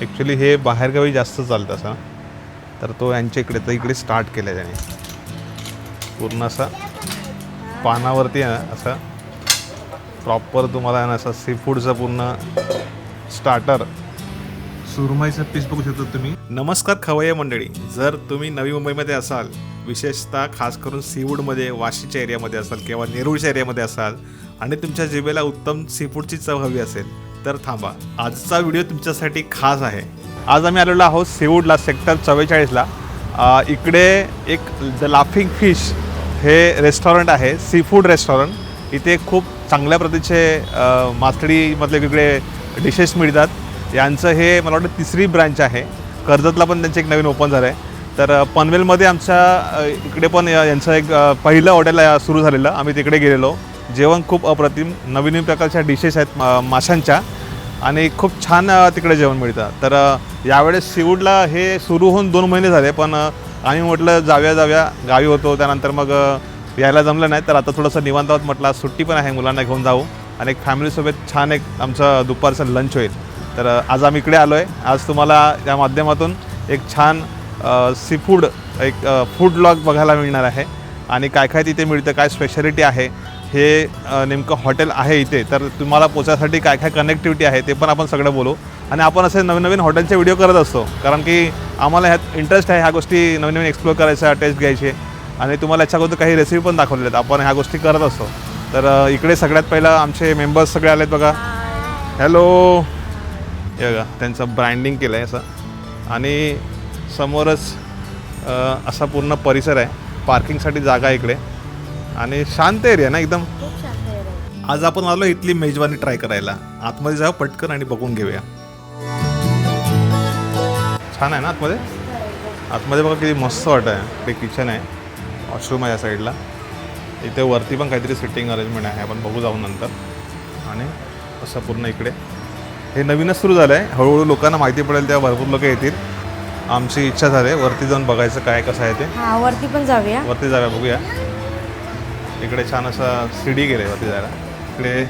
Actually हे बाहेरगावी जास्त चालतं असं. तर तो यांच्या इकडे तर इकडे स्टार्ट केलं त्याने. पूर्ण असा पानावरती आहे ना असं. प्रॉपर तुम्हाला आहे ना असं सी फूडचं पूर्ण स्टार्टर सुरमईचं पीस बघू शकता तुम्ही. नमस्कार खवय्ये मंडळी. जर तुम्ही नवी मुंबईमध्ये असाल विशेषतः खास करून सीवूडमध्ये वाशीच्या एरियामध्ये असाल किंवा नेरूळच्या एरियामध्ये असाल आणि तुमच्या जिभेला उत्तम सीफूडची चव हवी असेल तर थांबा. आजचा व्हिडिओ तुमच्यासाठी खास आहे. आज आम्ही आलेलो आहोत सेवूडला सेक्टर चव्वेचाळीसला. इकडे एक द लाफिंग फिश हे रेस्टॉरंट आहे सी फूड रेस्टॉरंट. इथे खूप चांगल्या प्रतीचे मासळीमधले वेगवेगळे डिशेस मिळतात. यांचं हे मला वाटतं तिसरी ब्रँच आहे. कर्जतला पण त्यांचं एक नवीन ओपन झालं आहे तर पनवेलमध्ये आमच्या इकडे पण यांचं एक पहिलं हॉटेल सुरू झालेलं. आम्ही तिकडे गेलेलो. जेवण खूप अप्रतिम नवीन नवीन प्रकारच्या डिशेस आहेत मा- माशांच्या. आणि खूप छान तिकडे जेवण मिळतं. तर यावेळेस सीवूडला हे सुरू होऊन दोन महिने झाले पण आम्ही म्हटलं जाव्या जाव्या गावी होतो त्यानंतर मग यायला जमलं नाही. तर आता थोडंसं निवांत आहोत म्हटलं सुट्टी पण आहे मुलांना घेऊन जाऊ. आणि एक फॅमिलीसोबत छान एक आमचं दुपारचं लंच होईल. तर आज आम्ही इकडे आलो आहे आज तुम्हाला या माध्यमातून एक छान सी फूड एक फूड ब्लॉग बघायला मिळणार आहे. आणि काय काय तिथे मिळतं काय स्पेशालिटी आहे हे नेमकं हॉटेल आहे इथे तर तुम्हाला पोचायसाठी काय काय कनेक्टिव्हिटी आहे ते पण आपण सगळं बोलू. आणि आपण असे नवीन नवीन हॉटेलचे व्हिडिओ करत असतो कारण की आम्हाला ह्यात इंटरेस्ट आहे ह्या गोष्टी नवीन नवीन एक्सप्लोर करायच्या टेस्ट घ्यायचे. आणि तुम्हाला याच्याबद्दल काही रेसिपी पण दाखवलेल्या आहेत आपण ह्या गोष्टी करत असतो. तर इकडे सगळ्यात पहिलं आमचे मेंबर्स सगळे आलेत बघा. हॅलो हे बघा त्यांचं ब्रँडिंग केलं आहे असं. आणि समोरच असा पूर्ण परिसर आहे. पार्किंगसाठी जागा इकडे. आणि शांत एरिया ना एकदम? खूप शांत आहे आज आपण आलो इथली मेजवानी ट्राय करायला. आतमध्ये जाऊ पटकन आणि बघून घेऊया. छान आहे ना आतमध्ये? आतमध्ये बघा किती मस्त वाटत आहे ते किचन आहे. वॉशरूम आहे या साईडला इथे वरती पण काहीतरी सिटिंग अरेंजमेंट आहे. आपण बघू जाऊन नंतर. आणि असं पूर्ण इकडे. हे नवीनच सुरू झालं आहे हळूहळू लोकांना माहिती पडेल तेव्हा भरपूर लोक येतील. आमची इच्छा झाली. आहे वरती जाऊन बघायचं काय कसं आहे ते. हा वरती पण जाऊया. वरती जाऊया बघूया. इकडे छान असा सीडी गेले वरती जायला. इकडे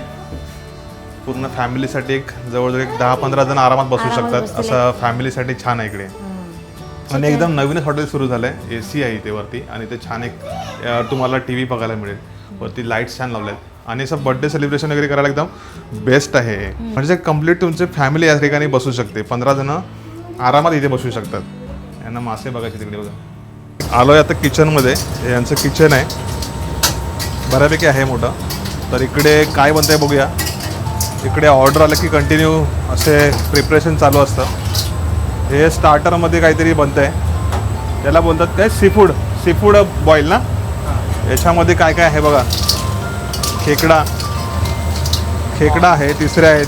पूर्ण फॅमिलीसाठी एक जवळजवळ एक दहा पंधरा जण आरामात बसू शकतात. असं फॅमिलीसाठी छान आहे इकडे. आणि एकदम नवीनच हॉटेल सुरू झालं आहे ए सी आहे इथे वरती. आणि ते छान एक तुम्हाला टी व्ही बघायला मिळेल. वरती लाईट्स छान लावल्या आहेत आणि असं बर्थडे सेलिब्रेशन वगैरे करायला एकदम बेस्ट आहे. म्हणजे कंप्लीट तुमची फॅमिली या ठिकाणी बसू शकते. पंधरा जण आरामात इथे बसू शकतात. यांना मासे बघायचे तिकडे बघा. आलो आहे आता किचनमध्ये यांचं किचन आहे. बऱ्यापैकी आहे मोठं. तर इकडे काय बनतं आहे बघूया. इकडे ऑर्डर आलं की कंटिन्यू असे प्रिपरेशन चालू असतं. हे स्टार्टरमध्ये काहीतरी बनतं आहे त्याला बोलतात काय? सीफूड सीफूड बॉईल ना? याच्यामध्ये काय काय आहे बघा. खेकडा. खेकडा आहे तिसरे आहेत.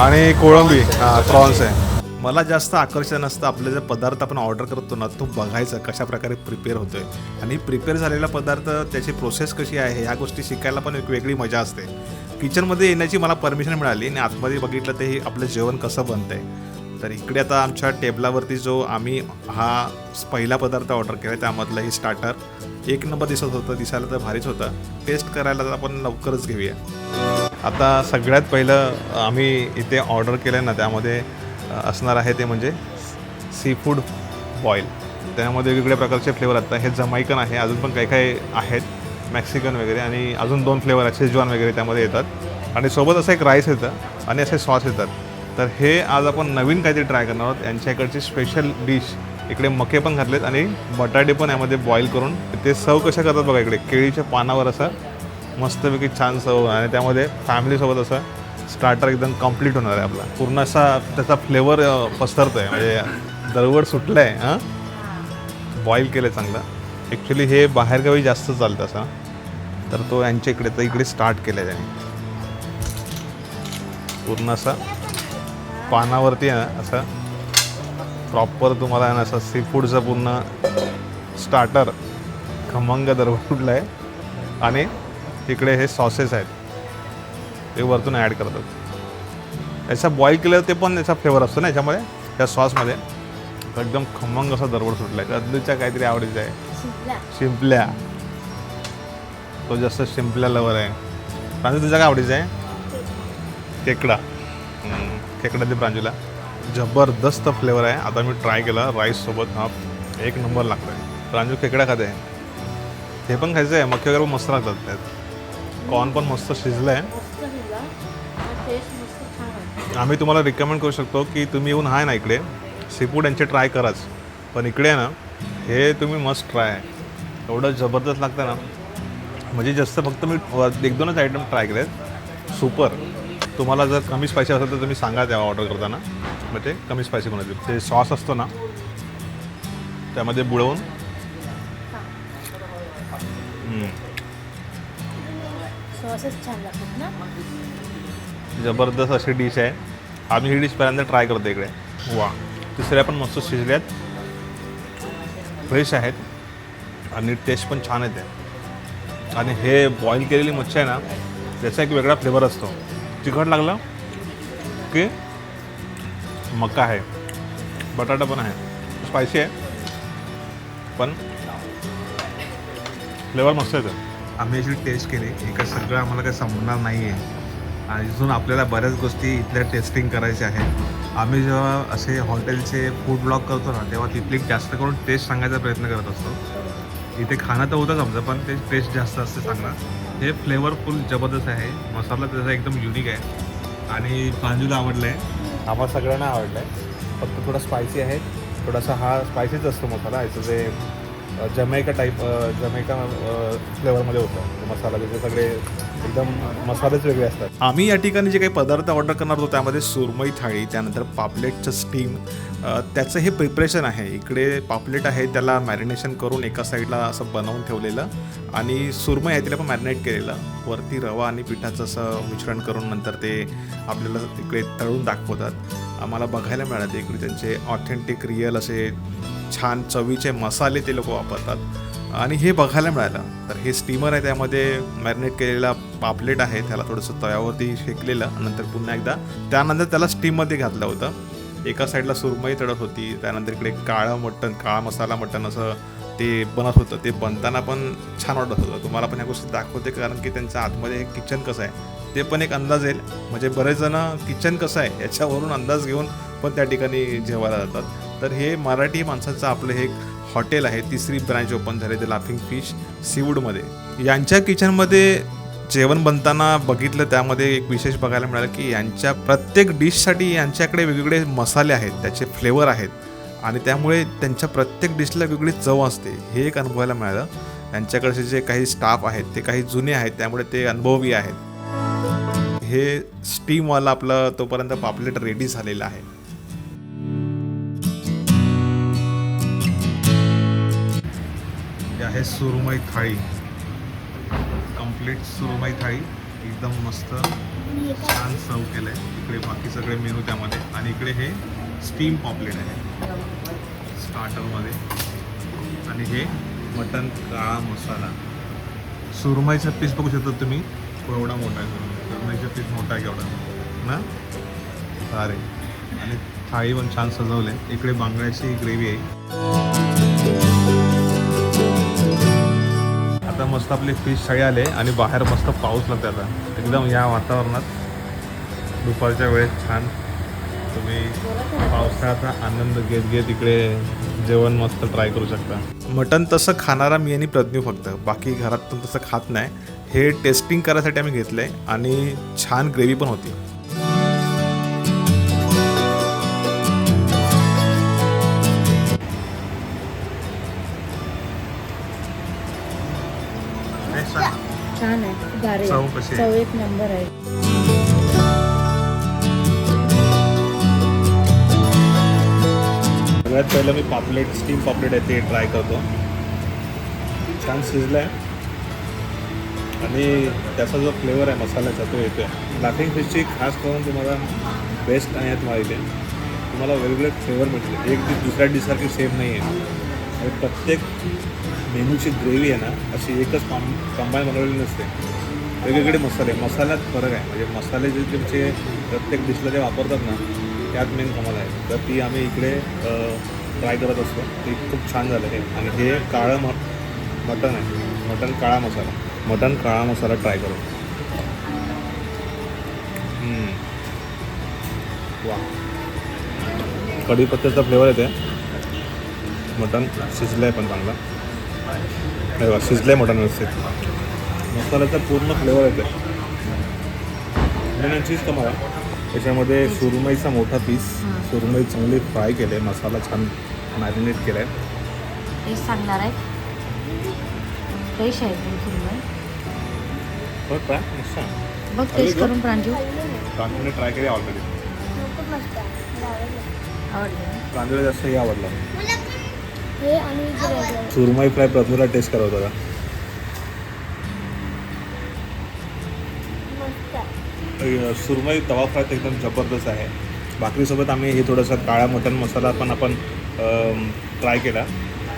आणि कोळंबी. हां प्रॉन्स आहे. मला जास्त आकर्षण असतं आपले जे पदार्थ आपण ऑर्डर करतो ना तो बघायचा कशा प्रकारे प्रिपेअर होतोय. आणि प्रिपेअर झालेला पदार्थ त्याची प्रोसेस कशी आहे ह्या गोष्टी शिकायला पण एक वेगळी मजा असते. किचनमध्ये येण्याची मला परमिशन मिळाली आणि आतमध्ये बघितलं ते हे आपलं जेवण कसं बनतंय. तर इकडे आता आमच्या टेबलावरती जो आम्ही हा पहिला पदार्थ ऑर्डर केला त्यामधलं हे स्टार्टर एक नंबर दिसत होतं दिसायला तर भारीच होतं. टेस्ट करायला तर आपण लवकरच घेऊया. आता सगळ्यात पहिलं आम्ही इथे ऑर्डर केलं ना त्यामध्ये असणार आहे ते म्हणजे सी फूड बॉईल त्यामध्ये वेगवेगळ्या प्रकारचे फ्लेवर आता हे जमायकन आहे अजून पण काही काही आहेत मॅक्सिकन वगैरे आणि अजून दोन फ्लेवर आहेत शेजवान वगैरे त्यामध्ये येतात. आणि सोबत असं एक राईस येतं आणि असे सॉस येतात. तर हे आज आपण नवीन काहीतरी ट्राय करणार आहोत. यांच्याकडची स्पेशल डिश इकडे मके पण घातलेत आणि बटाटे पण यामध्ये बॉईल करून ते सर्व कशा करतात बघा इकडे. केळीच्या पानावर असं मस्तपैकी छान सर्व आणि त्यामध्ये फॅमिलीसोबत असं स्टार्टर एकदम कंप्लीट होणार आहे आपला. पूर्ण असा त्याचा फ्लेवर पसरतो आहे म्हणजे दरवड सुटलं आहे हां बॉईल केलं चांगलं. ॲक्च्युली हे बाहेरगावी जास्त चालतं असं. तर तो यांच्या इकडे तर इकडे स्टार्ट केलं आहे त्याने. पूर्ण असा पानावरती आहे ना असं प्रॉपर तुम्हाला आहे ना असं सी फूडचं पूर्ण स्टार्टर खमंग दरवडलं आहे आणि इकडे हे सॉसेस आहेत. ते वरतून ॲड करतात याचा बॉईल केलं ते पण याचा फ्लेवर असतो ना याच्यामध्ये त्या सॉसमध्ये एकदम खमंग असा दरवड सुटला आहे रद्दूच्या काहीतरी आवडीचं आहे. शिंपल्या. तो जास्त शिंपल्या लवर आहे. प्रांजू तुझ्या काय आवडीचं आहे? खेकडा खेकडा ते प्रांजूला जबरदस्त फ्लेवर आहे. आता मी ट्राय केला राईससोबत हा एक नंबर लागतो आहे प्रांजू खेकडा खाते? हे पण खायचं आहे मक्के वगैरे मस्त लागतात. त्यात. कॉर्न पण मस्त शिजलं आहे आम्ही तुम्हाला रिकमेंड करू शकतो की तुम्ही येऊन आहे ना इकडे. सीफूड यांचे ट्राय कराच. पण इकडे आहे ना हे तुम्ही मस्त ट्राय आहे. एवढं जबरदस्त लागतं ना. म्हणजे जास्त फक्त मी एक दोनच आयटम ट्राय केले सुपर तुम्हाला जर कमी स्पायसी असेल तर तुम्ही सांगा तेव्हा ऑर्डर करताना. मग ते कमी स्पायसी बनवतील. ते सॉस असतो ना त्यामध्ये बुडवून. सॉसच छान लागतात ना? जबरदस्त अशी डिश आहे. आम्ही ही डिश पहिल्यांदा ट्राय करतो इकडे. वा. तिसऱ्या पण मस्त शिजल्यात. फ्रेश आहेत. आणि टेस्ट पण छान येते. आणि हे बॉईल केलेली मच्छी आहे ना त्याचा एक वेगळा फ्लेवर असतो. तिखट लागला की मका आहे. बटाटा पण आहे. स्पायसी आहे. पण फ्लेवर मस्त येतो. आम्ही अशी टेस्ट केली. एका सगळं आम्हाला काही संपणार नाही आहे अजून आपल्याला बऱ्याच गोष्टी इथल्या टेस्टिंग करायच्या आहेत. आम्ही जेव्हा असे हॉटेलचे फूड ब्लॉग करतो ना तेव्हा तिथली जास्त करून टेस्ट सांगायचा प्रयत्न करत असतो. इथे खाणं तर होतंच आमचं पण ते टेस्ट जास्त असते सांगणं हे फ्लेवरफुल जबरदस्त आहे. मसाला त्याचा एकदम युनिक आहे. आणि प्रांजूला आवडलं आहे आम्हाला सगळ्यांना आवडलं आहे फक्त थोडा स्पायसी आहे. थोडासा हा स्पायसीच असतो मसाला. याचं जे जमैका टाईप जमैका फ्लेवरमध्ये होतं. मसाला त्याचे सगळे एकदम मसालेच वेगळे असतात. आम्ही या ठिकाणी जे काही पदार्थ ऑर्डर करणार होतो त्यामध्ये सुरमई थाळी त्यानंतर पापलेटचं स्टीम त्याचं हे प्रिपरेशन आहे. इकडे पापलेट आहे त्याला मॅरिनेशन करून एका साईडला असं बनवून ठेवलेलं आणि सुरमई आहे तिला पण मॅरिनेट केलेलं. वरती रवा आणि पिठाचं असं मिश्रण करून नंतर ते आपल्याला इकडे तळून दाखवतात. आम्हाला बघायला मिळालं इकडे त्यांचे ऑथेंटिक रिअल असे छान चवीचे मसाले ते लोक वापरतात. आणि हे बघायला मिळालं. तर हे स्टीमर आहे त्यामध्ये मॅरिनेट केलेला पापलेट आहे त्याला थोडंसं तव्यावरती शेकलेलं नंतर पुन्हा एकदा त्यानंतर त्याला स्टीममध्ये घातलं होतं. एका साईडला सुरमई तळत होती त्यानंतर इकडे काळं मटण काळा मसाला मटण असं ते बनत होतं. ते बनताना पण छान वाटत होतं. तुम्हाला पण ह्या गोष्टी दाखवते कारण की त्यांच्या आतमध्ये किचन कसं आहे ते पण एक अंदाज येईल. म्हणजे बरेच जण किचन कसं आहे याच्यावरून अंदाज घेऊन पण त्या ठिकाणी जेवायला जातात. तर हे मराठी माणसाचं आपलं हे एक हॉटेल आहे तिसरी ब्रँच ओपन झाली ते लाफिंग फिश सीवूडमध्ये. यांच्या किचनमध्ये जेवण बनताना बघितलं त्यामध्ये एक विशेष बघायला मिळालं की यांच्या प्रत्येक डिशसाठी यांच्याकडे वेगवेगळे मसाले आहेत त्याचे फ्लेवर आहेत आणि त्यामुळे त्यांच्या प्रत्येक डिशला वेगळी चव असते हे एक अनुभवायला मिळालं. यांच्याकडचे जे काही स्टाफ आहेत ते काही जुने आहेत त्यामुळे ते अनुभवी आहेत. हे स्टीमवाला आपलं तोपर्यंत पापलेट रेडी झालेलं आहे. आहे सुरमई थाळी. कंप्लीट सुरमई थाळी. एकदम मस्त छान सर्व केलं आहे इकडे बाकी सगळे मेनू त्यामध्ये. आणि इकडे हे स्टीम पॉपलेट आहे. स्टार्टरमध्ये आणि हे मटन काळा मसाला. सुरमईचा पीस बघू शकता तुम्ही. एवढा मोठा आहे सुरमईचा. पीस मोठा आहे केवढा. ना? अरे आणि थाळी पण छान सजवले इकडे बांगड्याची ग्रेव्ही आहे. मस्त आपली फिश सगळे आले आणि बाहेर मस्त पाऊस लागते आता एकदम या वातावरणात. दुपारच्या वेळेत छान. तुम्ही पावसाळ्याचा आनंद घेत घेत इकडे जेवण मस्त ट्राय करू शकता. मटन तसं खाणारा मी आणि प्रज्ञू फक्त. बाकी घरात पण तसं खात नाही. हे टेस्टिंग करायसाठी आम्ही घेतलं आहे आणि छान ग्रेव्ही पण होती. छान आहे. भारी चव आहे. कशी आहे? चव एक नंबर आहे. सगळ्यात पहिलं मी पापलेट स्टीम पापलेट आहे ते ट्राय करतो. छान शिजलं आहे आणि त्याचा जो फ्लेवर आहे मसाल्याचा तो येतो आहे लाफिंग फिशची खास करून तुम्हाला बेस्ट आहे तुम्हाला इथे. तुम्हाला वेगवेगळे फ्लेवर मिळतील एक डिश दुसऱ्या डिशसारखी सेम नाही आहे आणि प्रत्येक मेनूची ग्रेव्ही आहे ना अशी एकच कॉम कंबाईन बनवलेली नसते. वेगवेगळे मसाले मसाल्यात फरक आहे. म्हणजे मसाले जे तुमचे प्रत्येक डिशला जे वापरतात ना त्यात मेन कमाल आहे. तर ती आम्ही इकडे ट्राय करत असतो. ते खूप छान झालं हे. आणि हे काळं म मटण आहे. मटण काळा मसाला. मटण काळा मसाला ट्राय करू. वा. कढीपत्त्याचा फ्लेवर येते. मटण शिजलं आहे पण चांगलं. शिजलं आहे मटण व्यवस्थित. मसाल्याचा पूर्ण फ्लेवर येते आणि चीज कमाल आहे त्याच्यामध्ये सुरमईचा मोठा पीस. सुरमई चांगली फ्राय केले मसाला छान मॅरिनेट केला आहे सांगणार आहे. फ्रेश आहे एकदम सुरमई. बघ ट्राय मस्त आहे. बघ खाल्ली टेस्ट का? करून प्रांजू. प्रांजूने ट्राय केली ऑलरेडी आवडले. प्रांजूला जास्त हे आवडलं. हे आणि. सुरमई फ्राय प्रांजूला टेस्ट करत होता सुरमई तवा फ्राय एकदम जबरदस्त आहे. भाकरीसोबत आम्ही हे थोडंसं काळा मटण मसाला पण आपण ट्राय केला.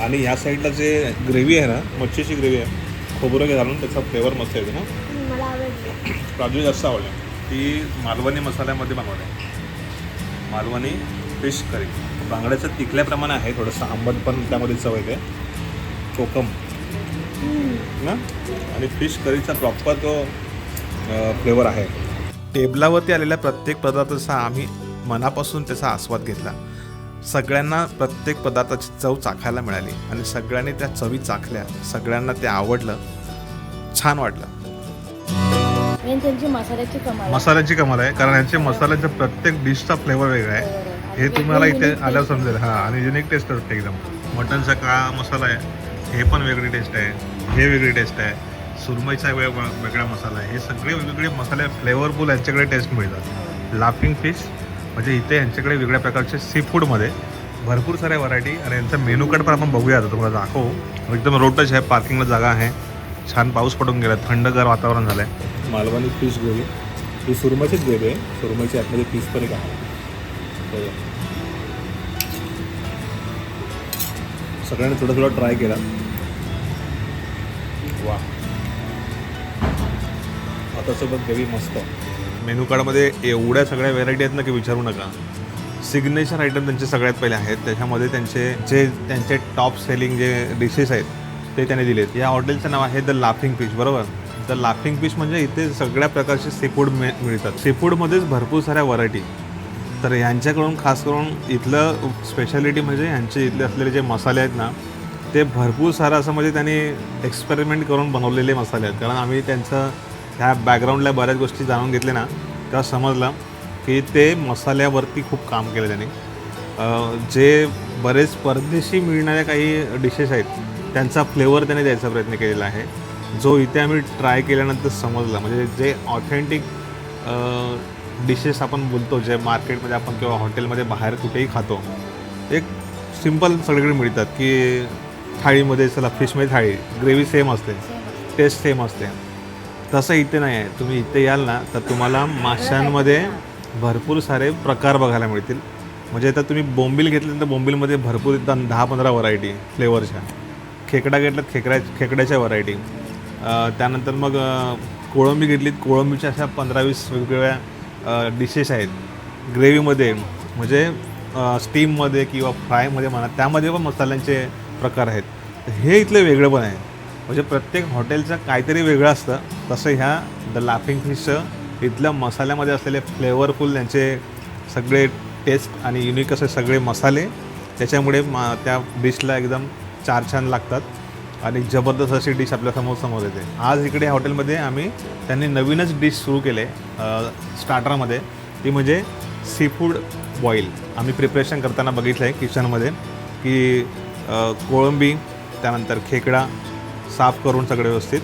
आणि ह्या साईडला जे ग्रेव्ही आहे ना मच्छीची ग्रेव्ही आहे खोबरं घालून त्याचा फ्लेवर मस्त येतो ना. प्राजू जास्त आवडली. ती मालवणी मसाल्यामध्ये बनवली मालवणी फिश करी बांगड्याचं तिखल्याप्रमाणे आहे थोडंसं आंबट पण त्यामध्ये चव येते कोकम. ना? आणि फिश करीचा प्रॉपर तो फ्लेवर आहे. टेबलावरती आलेल्या प्रत्येक पदार्थाचा आम्ही मनापासून त्याचा आस्वाद घेतला. सगळ्यांना प्रत्येक पदार्थाची चव चाखायला मिळाली आणि सगळ्यांनी त्या चवी चाखल्या. सगळ्यांना ते आवडलं. छान वाटलं. मेन त्यांची मसाल्याची कमाल मसाल्याची कमाल आहे. कारण यांचे मसाल्याच्या प्रत्येक डिशचा फ्लेवर वेगळा आहे. हे तुम्हाला इथे आल्यावर समजेल. हां आणि युनिक टेस्ट असते एकदम. मटनचा काळा मसाला आहे. हे पण वेगळी टेस्ट आहे. हे वेगळी टेस्ट आहे. सुरमईचा वेग वेगळा मसाला आहे. हे सगळे वेगवेगळे मसाले फ्लेवरफुल यांच्याकडे टेस्ट मिळतात. लाफिंग फिश म्हणजे इथे यांच्याकडे वेगळ्या प्रकारचे सी फूडमध्ये भरपूर साऱ्या व्हरायटी आणि यांचा मेनू कार्ड पण आपण बघूया. आता तुम्हाला दाखवू. एकदम रोटच आहे. पार्किंगला जागा आहे. छान पाऊस पडून गेला. थंडगार वातावरण झालं आहे मालवणी फिश गोळी ही सुरमईचीच ग्रेव्ही आहे. सुरमईची आतमध्ये फिश पण एक आहे. सगळ्यांनी थोडं थोडं ट्राय केला. वा आता सोबत ग्रेव्ही मस्त. मेनू कार्डमध्ये एवढ्या सगळ्या व्हेरायटी आहेत ना की विचारू नका. सिग्नेचर आयटम त्यांचे सगळ्यात पहिले आहेत. त्याच्यामध्ये त्यांचे जे त्यांचे टॉप सेलिंग जे डिशेस आहेत ते त्याने दिलेत. या हॉटेलचं नाव आहे द लाफिंग फिश बरोबर? द लाफिंग फिश म्हणजे इथे सगळ्या प्रकारचे सी फूड मिळतात. सी फूडमध्येच भरपूर साऱ्या व्हरायटी तर यांच्याकडून खास करून इथलं स्पेशालिटी म्हणजे यांचे इथले असलेले जे मसाले आहेत ना ते भरपूर सारं असं म्हणजे त्यांनी एक्सपेरिमेंट करून बनवलेले मसाले आहेत. कारण आम्ही त्यांचं ह्या बॅकग्राऊंडला बऱ्याच गोष्टी जाणून घेतल्या ना तेव्हा समजलं की ते मसाल्यावरती खूप काम केलं त्यांनी. जे बरेच परदेशी मिळणाऱ्या काही डिशेस आहेत त्यांचा फ्लेवर त्याने द्यायचा प्रयत्न केलेला आहे. जो इथे आम्ही ट्राय केल्यानंतर समजला. म्हणजे जे ऑथेंटिक डिशेस आपण बोलतो जे मार्केटमध्ये आपण किंवा हॉटेलमध्ये बाहेर कुठेही खातो एक सिंपल सगळीकडे मिळतात की थाळीमध्ये चला फिशमध्ये थाळी ग्रेव्ही सेम असते टेस्ट सेम असते. तसं इथे नाही आहे. तुम्ही इथे याल ना तर तुम्हाला माशांमध्ये भरपूर सारे प्रकार बघायला मिळतील. म्हणजे आता तुम्ही बोंबील घेतले तर बोंबीलमध्ये भरपूर दहा पंधरा व्हरायटी फ्लेवरच्या खेकडा घेतलात खेकड्या खेकड्याच्या व्हरायटी त्यानंतर मग कोळंबी घेतलीत कोळंबीच्या अशा पंधरा वीस वेगवेगळ्या डिशेस आहेत. ग्रेव्हीमध्ये म्हणजे स्टीममध्ये किंवा फ्रायमध्ये म्हणा त्यामध्ये पण मसाल्यांचे प्रकार आहेत. हे इथलं वेगळं पण आहे म्हणजे प्रत्येक हॉटेलचं काहीतरी वेगळं असतं. तसं ह्या द लाफिंग फिशचं इथल्या मसाल्यामध्ये असलेले फ्लेवरफुल त्यांचे सगळे टेस्ट आणि युनिक असे सगळे मसाले त्याच्यामुळे मा त्या डिशला एकदम चार छान लागतात. आणि जबरदस्त अशी डिश आपल्यासमोर समोर येते. आज इकडे हॉटेलमध्ये आम्ही त्यांनी नवीनच डिश सुरू केले स्टार्टरमध्ये. ती म्हणजे सी फूड बॉईल आम्ही प्रिपरेशन करताना बघितलं आहे किचनमध्ये की कोळंबी त्यानंतर खेकडा साफ करून सगळे व्यवस्थित.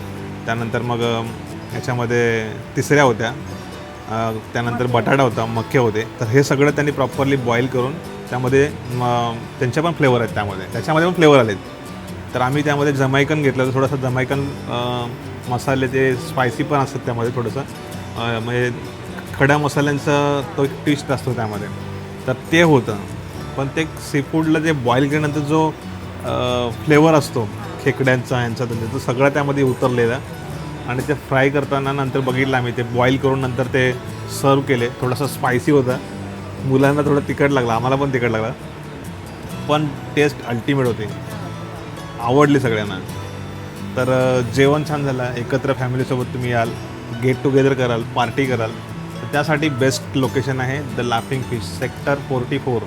त्यानंतर मग याच्यामध्ये ह्याच्यामध्ये तिसऱ्या होत्या. त्यानंतर बटाटा होता मक्के होते. तर हे सगळं त्यांनी प्रॉपरली बॉईल करून त्यामध्ये त्यांचे पण फ्लेवर आहेत त्यामध्ये. त्याच्यामध्ये पण फ्लेवर आलेत. तर आम्ही त्यामध्ये जमायकन घेतलं थोडंसं जमायकन मसाले ते स्पायसी पण असतात त्यामध्ये थोडंसं. म्हणजे खड्या मसाल्यांचा तो एक टेस्ट असतो त्यामध्ये. तर ते होतं. पण ते सी फूडला जे बॉईल केल्यानंतर जो फ्लेवर असतो खेकड्यांचा यांचा त्यांचा तो सगळा त्यामध्ये उतरलेला. आणि ते फ्राय करताना नंतर बघितलं आम्ही ते बॉईल करून नंतर ते सर्व केले. थोडासा स्पायसी होता. मुलांना थोडं तिखट लागला आम्हाला पण तिखट लागला. पण टेस्ट अल्टिमेट होती. आवडली सगळ्यांना. तर जेवण छान झालं. एकत्र फॅमिलीसोबत तुम्ही याल. गेट टुगेदर कराल. पार्टी कराल. तर त्यासाठी बेस्ट लोकेशन आहे the laughing fish sector forty four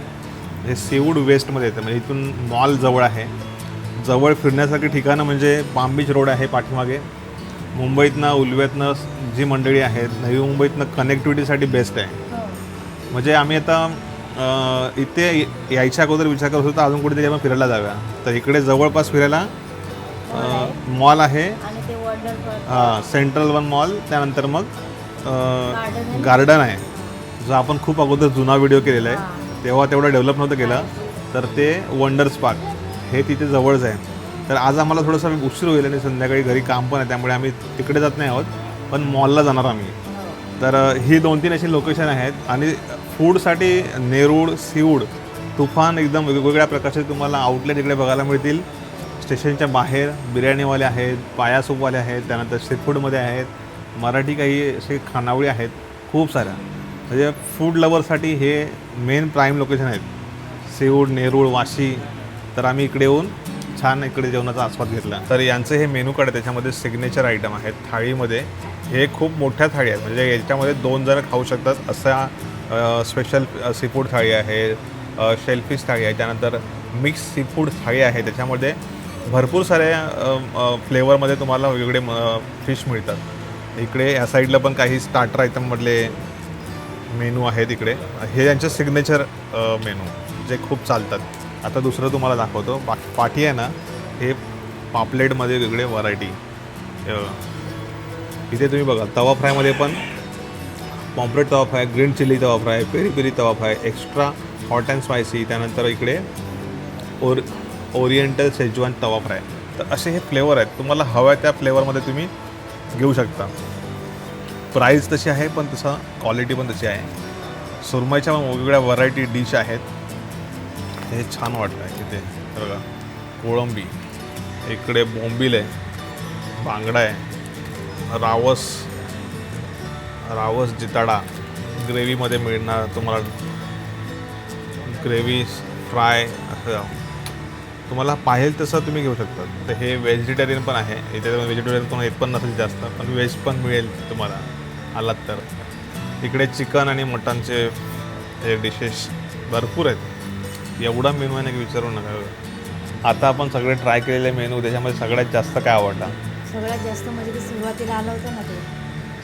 हे सीवूड वेस्टमध्ये येतं. म्हणजे इथून मॉल जवळ आहे. जवळ फिरण्यासारखी ठिकाणं म्हणजे पाम बीच रोड आहे पाठीमागे. मुंबईतनं उल्व्यातनं जी मंडळी आहेत नवी मुंबईतनं कनेक्टिव्हिटीसाठी बेस्ट आहे. हो. म्हणजे आम्ही आता इथे यायच्या अगोदर विचार करत होतो अजून कुठेतरी आपण फिरायला जाऊया. तर इकडे जवळपास फिरायला मॉल आहे. हां सेंट्रल वन मॉल त्यानंतर मग. गार्डन आहे. जो आपण खूप अगोदर जुना व्हिडिओ केलेला आहे. तेव्हा तेवढं डेव्हलप नव्हतं केलं. तर ते वंडर्स पार्क हे तिथे जवळच आहे. तर आज आम्हाला थोडंसं उशीर होईल आणि संध्याकाळी घरी काम पण आहे त्यामुळे आम्ही तिकडे जात नाही आहोत. पण मॉलला जाणार आम्ही. हो. तर ही दोन तीन अशी लोकेशन आहेत आणि फूडसाठी नेरूळ सीवूड तुफान एकदम वेगवेगळ्या प्रकारचे तुम्हाला आउटलेट इकडे बघायला मिळतील. स्टेशनच्या बाहेर बिर्याणीवाले आहेत पाया सूपवाले आहेत त्यानंतर सीफूडमध्ये आहेत मराठी काही असे खानावळी आहेत खूप साऱ्या. म्हणजे फूड लवरसाठी हे मेन प्राईम लोकेशन आहेत. सीवूड नेरूळ वाशी. तर आम्ही इकडे येऊन छान इकडे जेवणाचा आस्वाद घेतला. तर यांचं हे मेनू कार्ड आहे त्याच्यामध्ये सिग्नेचर आयटम आहेत. थाळीमध्ये हे खूप मोठ्या थाळी आहेत. म्हणजे याच्यामध्ये दोन जण खाऊ शकतात असा स्पेशल सीफूड थाळी आहे शेलफिश थाळी आहे त्यानंतर मिक्स सीफूड थाळी आहे. त्याच्यामध्ये भरपूर साऱ्या फ्लेवरमध्ये तुम्हाला वेगवेगळे फिश मिळतात. इकडे या साईडला पण काही स्टार्टर आयटममधले मेनू आहेत इकडे. हे यांचे सिग्नेचर मेनू जे खूप चालतात. आता दुसरं तुम्हाला दाखवतो. पा पाठी आहे ना हे पापलेटमध्ये वेगळे व्हरायटी इथे तुम्ही बघा तवा फ्रायमध्ये पण पॉम्पलेट तवा फ्राय ग्रीन चिली तवा फ्राय पेरी पेरी तवा fry extra hot and spicy त्यानंतर इकडे ओर ओरिएंटल शेजवान तवा फ्राय. तर असे हे फ्लेवर आहेत. तुम्हाला हव्या त्या फ्लेवरमध्ये तुम्ही घेऊ शकता. प्राईस तशी आहे पण तसं क्वालिटी पण तशी आहे. सुरमईच्या पण वेगवेगळ्या व्हरायटी डिश आहेत. हे छान वाटतं आहे तिथे बघा कोळंबी. इकडे बोंबील आहे बांगडा आहे रावस रावस जिताडा ग्रेव्हीमध्ये मिळणार तुम्हाला ग्रेव्ही फ्राय असं. तुम्हाला पाहिजे तसं तुम्ही घेऊ शकता. तर हे व्हेजिटेरियन पण आहे. इथे व्हेजिटेरियन कोण येत पण नसेल जास्त पण व्हेज पण मिळेल तुम्हाला आलात तर. इकडे चिकन आणि मटनचे हे डिशेस भरपूर आहेत. एवढा मेनू आहे ना की विचारू नका. आता आपण सगळे ट्राय केलेले मेनू त्याच्यामध्ये सगळ्यात जास्त काय आवडला? सगळ्यात जास्त म्हणजे सुरुवातीला आलं होतं ना ते.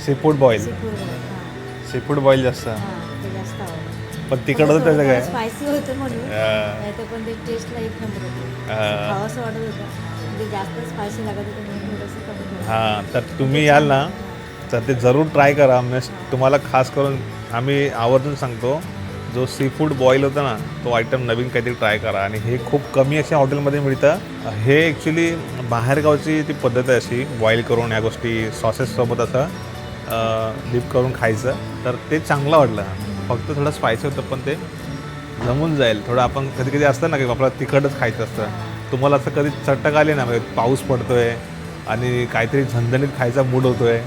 सीफूड बॉईल सीफूड हां. सीफूड बॉईल जास्त. हां ते जास्त आवडलं पण तिकडं त्याचं काय? स्पायसी होतं म्हणून. अं, नाही तर पण ते टेस्टला एक नंबर होतं. अं, खावंसं वाटत होतं. म्हणजे जास्त स्पायसी लागत होतं म्हणून थोडंसं कमी केलं. हां तर तुम्ही याल ना तर ते जरूर ट्राय करा. म्हणजे तुम्हाला खास करून आम्ही आवर्जून सांगतो जो सी फूड बॉईल होता ना तो आयटम नवीन काहीतरी ट्राय करा. आणि हे खूप कमी अशा हॉटेलमध्ये मिळतं. हे ॲक्च्युली बाहेरगावची ती पद्धत आहे अशी बॉईल करून या गोष्टी सॉसेससोबत असं. डिप करून खायचं. तर ते चांगलं वाटलं. फक्त थोडं स्पायसी होतं पण ते जमून जाईल. थोडं आपण कधी कधी असतं ना की आपल्याला तिखटच खायचं असतं. तुम्हाला असं कधी चटक आली ना म्हणजे पाऊस पडतोय आणि काहीतरी झणझणीत खायचा मूड होतोय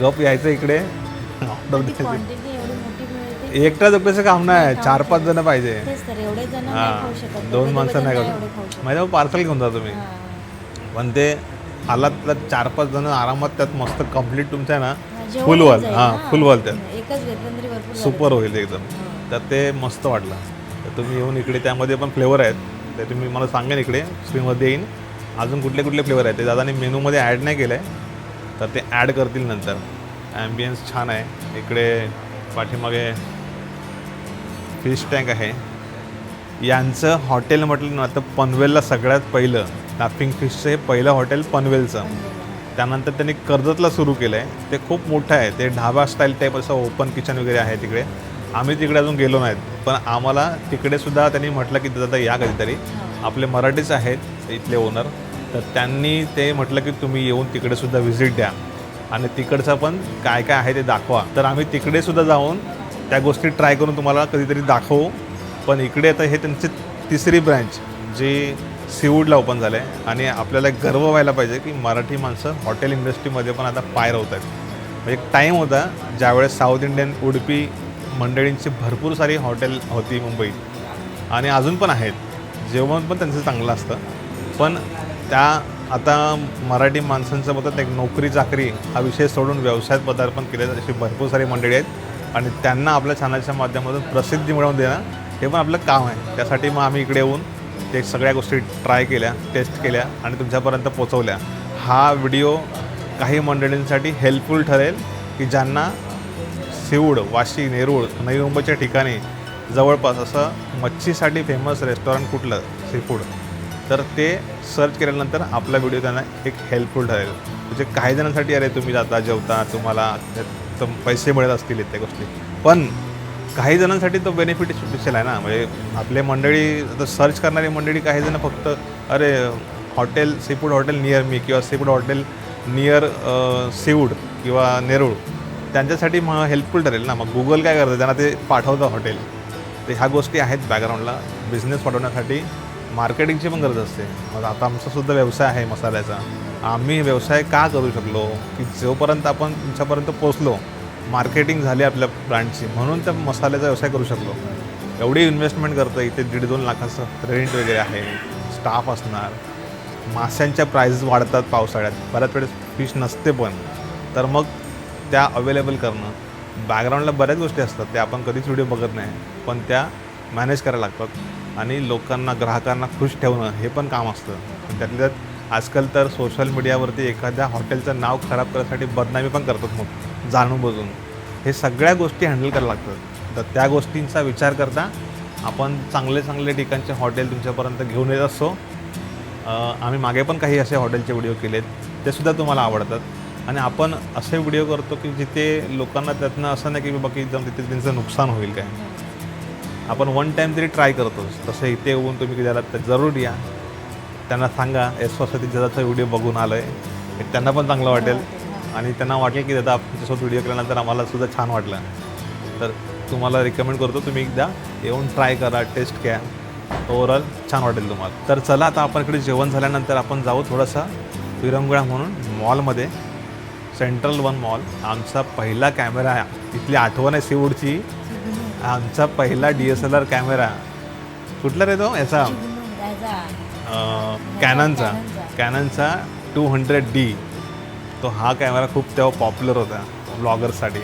गप यायचं इकडे. ऑर्डर द्यायची एकटा दुकड्याचं काम नाही. चार पाच जण पाहिजे. हां. दोन माणसं नाही शकत. माझ्या पार्सल घेऊन जा तुम्ही. पण ते आलात तर चार पाच जण आरामात त्यात मस्त कंप्लीट तुमचं आहे ना जेवण फुल होऊन वाल जाईल हां ना. फुल वाल त्यात. एकच घेतलं तरी भरपूर झालं. सुपर होईल एकदम. तर ते मस्त वाटलं. तर तुम्ही येऊन इकडे त्यामध्ये पण फ्लेवर आहेत. ते तुम्ही मला सांगेन इकडे. स्क्रीनमध्ये येईन. अजून कुठले कुठले फ्लेवर आहेत? ते दादाने मेनूमध्ये ॲड नाही केलं आहे तर ते ॲड करतील नंतर. ॲम्बियन्स छान आहे. इकडे पाठीमागे फिश टँक आहे. यांचं हॉटेल म्हटलं ना तर पनवेलला सगळ्यात पहिलं. लाफिंग फिशचं हे पहिलं हॉटेल पनवेलचं. त्यानंतर त्यांनी कर्जतला सुरू केलं आहे ते खूप मोठं आहे. ते ढाबा स्टाईल टाईप असं ओपन किचन वगैरे आहे तिकडे. आम्ही तिकडे अजून गेलो नाहीत. पण आम्हाला तिकडे सुद्धा त्यांनी म्हटलं की दादा या कधीतरी. आपले मराठीच आहेत इथले ओनर तर त्यांनी ते म्हटलं की तुम्ही येऊन तिकडे सुद्धा व्हिजिट द्या. आणि तिकडचं पण काय काय आहे ते दाखवा. तर आम्ही तिकडे सुद्धा जाऊन त्या गोष्टी ट्राय करून तुम्हाला कधीतरी दाखवू. पण इकडे आता हे त्यांची तिसरी ब्रँच जी सीवूडला ओपन झालं आहे आणि आपल्याला एक गर्व व्हायला पाहिजे की मराठी माणसं हॉटेल इंडस्ट्रीमध्ये पण आता पाय रोवत आहेत म्हणजे एक टाईम होता ज्यावेळेस साऊथ इंडियन उडपी मंडळींची भरपूर सारी हॉटेल होती मुंबईत. आणि अजून पण आहेत. जेवण पण त्यांचं चांगलं असतं. पण त्या आता मराठी माणसांचं म्हणतात एक नोकरी चाकरी हा विषय सोडून व्यवसायात पदार्पण केले अशी भरपूर सारी मंडळी आहेत. आणि त्यांना आपल्या चॅनलच्या माध्यमातून प्रसिद्धी मिळवून देणं हे पण आपलं काम आहे. त्यासाठी मग आम्ही इकडे येऊन ते सगळ्या गोष्टी ट्राय केल्या टेस्ट केल्या आणि तुमच्यापर्यंत पोचवल्या. हा व्हिडिओ काही मंडळींसाठी हेल्पफुल ठरेल की ज्यांना सिवूड वाशी नेरूळ नवी मुंबईच्या ठिकाणी जवळपास असं मच्छीसाठी फेमस रेस्टॉरंट कुठलं सीफूड तर ते सर्च केल्यानंतर आपला व्हिडिओ त्यांना एक हेल्पफुल ठरेल. म्हणजे काही जणांसाठी अरे तुम्ही जाता जेवता तुम्हाला त्यात पैसे मिळत असतील त्या गोष्टी. पण काही जणांसाठी तो बेनिफिट स्पेशल आहे ना. म्हणजे आपले मंडळी आता सर्च करणारी मंडळी काही जण फक्त अरे hotel seafood hotel near me किंवा सीफूड हॉटेल नियर सीवूड किंवा नेरूळ त्यांच्यासाठी मग हेल्पफुल ठरेल ना. मग गुगल काय करतं? त्यांना ते पाठवतं हॉटेल तर ह्या गोष्टी आहेत बॅकग्राऊंडला बिझनेस वाढवण्यासाठी मार्केटिंगची पण गरज असते. मग आता आमचासुद्धा व्यवसाय आहे मसाल्याचा. आम्ही व्यवसाय का करू शकलो? की जोपर्यंत आपण तुमच्यापर्यंत पोचलो मार्केटिंग झाली आपल्या ब्रँडची म्हणून त्या मसाल्याचा व्यवसाय करू शकलो. एवढी इन्व्हेस्टमेंट करतं इथे दीड दोन लाखाचं रेंट वगैरे आहे स्टाफ असणार. माशांच्या प्राईज वाढतात पावसाळ्यात बऱ्याच वेळेस फिश नसते पण. तर मग त्या अवेलेबल करणं. बॅकग्राऊंडला बऱ्याच गोष्टी असतात त्या आपण कधीच व्हिडिओ बघत नाही पण त्या मॅनेज करायला लागतात. आणि लोकांना ग्राहकांना खुश ठेवणं हे पण काम असतं. पण त्यातल्या त्यात आजकाल तर सोशल मीडियावरती एखाद्या हॉटेलचं नाव खराब करण्यासाठी बदनामी पण करतात मग जाणून बजून. हे सगळ्या गोष्टी हँडल करायला लागतात. तर त्या गोष्टींचा विचार करता आपण चांगले चांगले ठिकाणचे हॉटेल तुमच्यापर्यंत घेऊन येत असतो. आम्ही मागे पण काही असे हॉटेलचे व्हिडिओ केलेत. तेसुद्धा तुम्हाला आवडतात. आणि आपण असे व्हिडिओ करतो की जिथे लोकांना त्यातनं असं नाही की बाबा की एकदम तिथे त्यांचं नुकसान होईल काय. आपण वन टाईम तरी ट्राय करतोच तसं इथे येऊन तुम्ही कधी तर जरूर या. त्यांना सांगा एस वसती जदाचा व्हिडिओ बघून आलो आहे त्यांना पण चांगलं वाटेल. आणि त्यांना वाटेल की दादा तुमच्यासोबत व्हिडिओ केल्यानंतर आम्हाला सुद्धा छान वाटलं. तर तुम्हाला रिकमेंड करतो तुम्ही एकदा येऊन ट्राय करा टेस्ट घ्या. ओव्हरऑल छान वाटेल तुम्हाला. तर चला आता आपण इकडे जेवण झाल्यानंतर आपण जाऊ थोडासा विरंगुळा म्हणून मॉलमध्ये सेंट्रल वन मॉल आमचा पहिला कॅमेरा इथली आठवण आहे सीवूडची. आमचा पहिला D S L R camera कुठला रे तो? याचा? कॅननचा कॅननचा टू हंड्रेड डी तो हा कॅमेरा खूप तेव्हा पॉप्युलर होता ब्लॉगर्ससाठी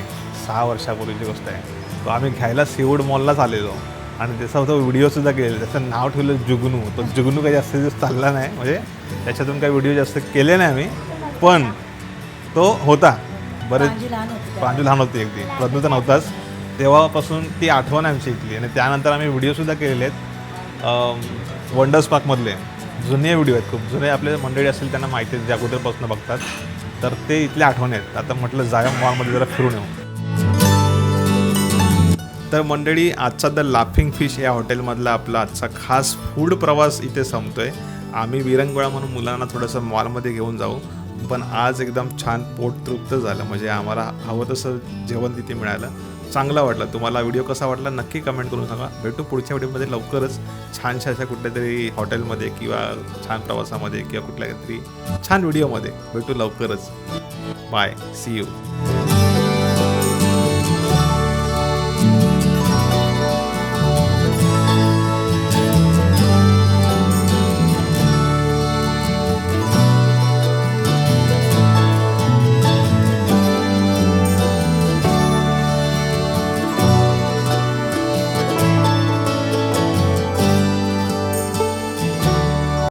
सहा वर्षापूर्वीची गोष्ट आहे. तो आम्ही घ्यायला सीवूड मॉललाच आलेलो. आणि त्याचा तो व्हिडिओसुद्धा केलेला त्याचं नाव ठेवलं जुगनू. तो जुगनू काही जास्त दिवस चालला नाही. म्हणजे त्याच्यातून काही व्हिडिओ जास्त केले नाही आम्ही. पण तो होता. बरेच प्रांजू लहान होती अगदी. प्रज्ञू तर नव्हताच. तेव्हापासून ती आठवण आमची इथली. आणि त्यानंतर आम्ही व्हिडिओसुद्धा केलेले आहेत. वंडर्स पार्कमधले जुने व्हिडिओ आहेत खूप. जुने आपले मंडळी असेल त्यांना माहिती आहे जे अगोदरपासून बघतात. तर ते इथले आठवणी आहेत. आता म्हटलं जाया मॉलमध्ये जरा फिरून येऊ. तर मंडळी आजचा द लाफिंग फिश या हॉटेलमधला आपला आजचा खास फूड प्रवास इथे संपतोय. आम्ही विरंगुळा म्हणून मुलांना थोडंसं मॉलमध्ये घेऊन जाऊ. पण आज एकदम छान पोट तृप्त झालं. म्हणजे आम्हाला हवं तसं जेवण तिथे मिळालं. चांगला वाटला. तुम्हाला व्हिडिओ कसा वाटला नक्की कमेंट करून सांगा. भेटू पुढच्या व्हिडिओमध्ये लवकरच छानशा अशा कुठल्या तरी हॉटेलमध्ये किंवा छान प्रवासामध्ये किंवा कुठल्या तरी छान व्हिडिओमध्ये. भेटू लवकरच. Bye C you